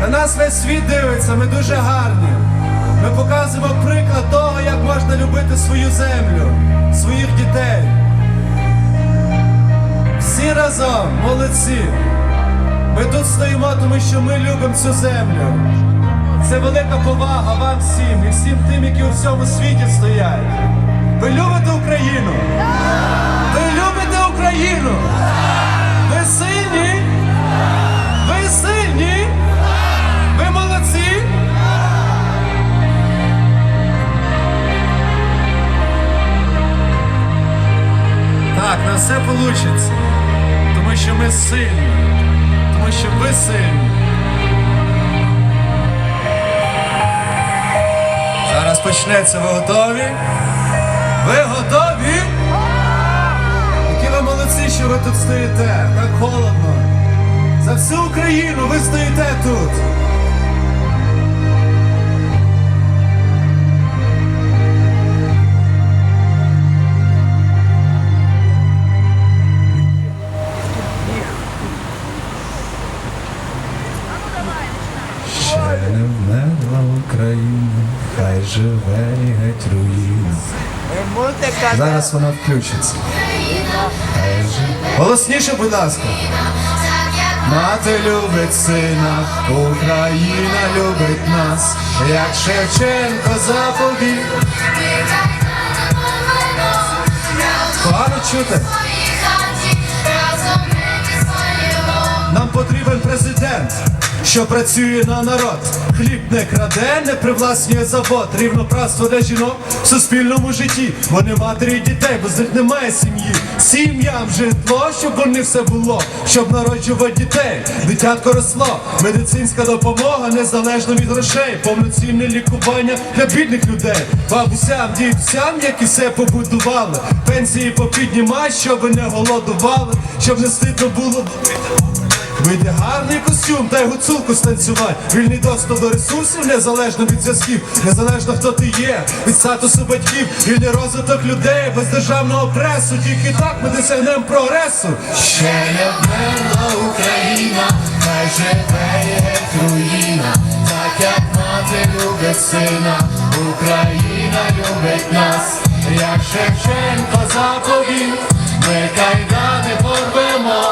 На нас весь світ дивиться, ми дуже гарні. Ми показуємо приклад того, як можна любити свою землю, своїх дітей. Всі разом, молодці. Ми тут стоїмо, тому що ми любимо цю землю. Це велика повага вам всім і всім тим, які у всьому світі стоять. Ви любите Україну? Ви любите Україну? Ви сильні? Все вийде. Тому що ми сильні. Тому що ви сильні. Зараз почнеться. Ви готові? Ви готові? Які ви молодці, що ви тут стоїте. Так холодно. За всю Україну ви стоїте тут. Ще не вмерла Україна, хай живе і геть руїна. Зараз вона включиться. Хай живе. Голосніше, будь ласка. Мати любить сина, Україна любить нас, як Шевченко заповів. Погано чути. Нам потрібен президент, що працює на народ. Хліб не краде, не привласнює завод. Рівноправство для жінок в суспільному житті. Вони матері дітей, бо з них немає сім'ї. Сім'ям житло, щоб них все було, щоб народжувати дітей. Дитятко росло, медицинська допомога незалежно від грошей, повноцінне лікування для бідних людей, бабусям, дідусям, які все побудували. Пенсії попіднімай, щоб не голодували, щоб не стидно було. Вийде гарний костюм та й гуцулку станцювати. Вільний доступ до ресурсів, незалежно від зв'язків, незалежно хто ти є, від статусу батьків, вільний розвиток людей, без державного пресу. Тільки так ми досягнемо прогресу. Ще не вмерла Україна, хай живе руїна, так як мати любить сина, Україна любить нас, як Шевченко заповів, ми кайдани порвемо.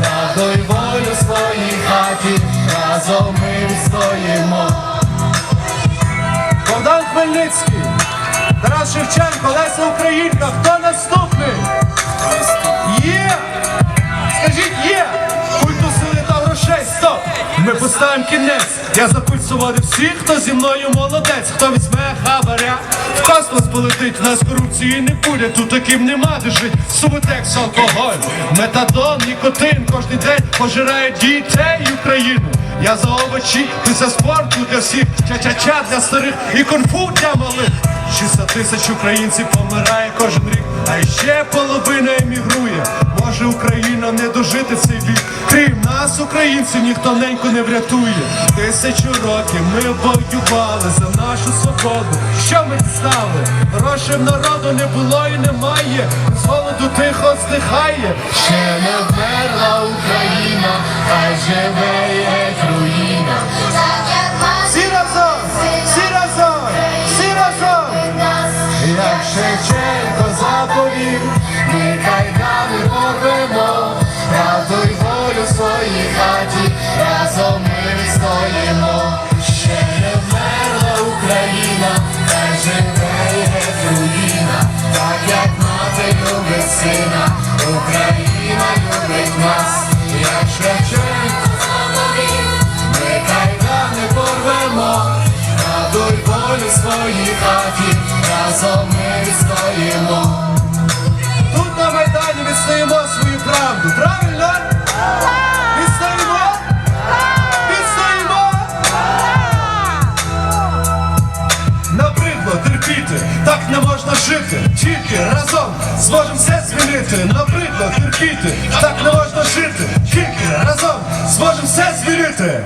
Правду й волю в своїй разом ми стоїмо. Богдан Хмельницький, Тарас Шевченко, Леся Українка, Я запульсував всіх, хто зі мною молодець, хто візьме хабаря. В космос полетить, нас корупції не буде, тут таким нема де жить. Субутекс, алкоголь, метадон, нікотин кожен день пожирає дітей України. Я за овочі, ти за спорту для всіх, ча-ча-ча для старих і кунг-фу для малих. 600 тисяч українців помирає кожен рік, а ще половина емігрує. Може Україна не дожити цей вік. Крім нас, українців, ніхто неньку не врятує. Тисячу років ми воювали за нашу свободу. Що ми дістали? Грошим народу не було і немає. З голоду тихо здихає. Ще не вмерла Україна, хай живе своїй хаті, разом ми стоїмо. Ще не вмерла Україна, хай живе руїна, так як мати любить сина, Україна любить нас, як заповів, ми кайдани порвемо, правду й волю своїй хаті, разом ми відстоїмо. Разом зможемо все змінити. Набридло терпіти, так не можна жити. Тільки разом зможемо все змінити.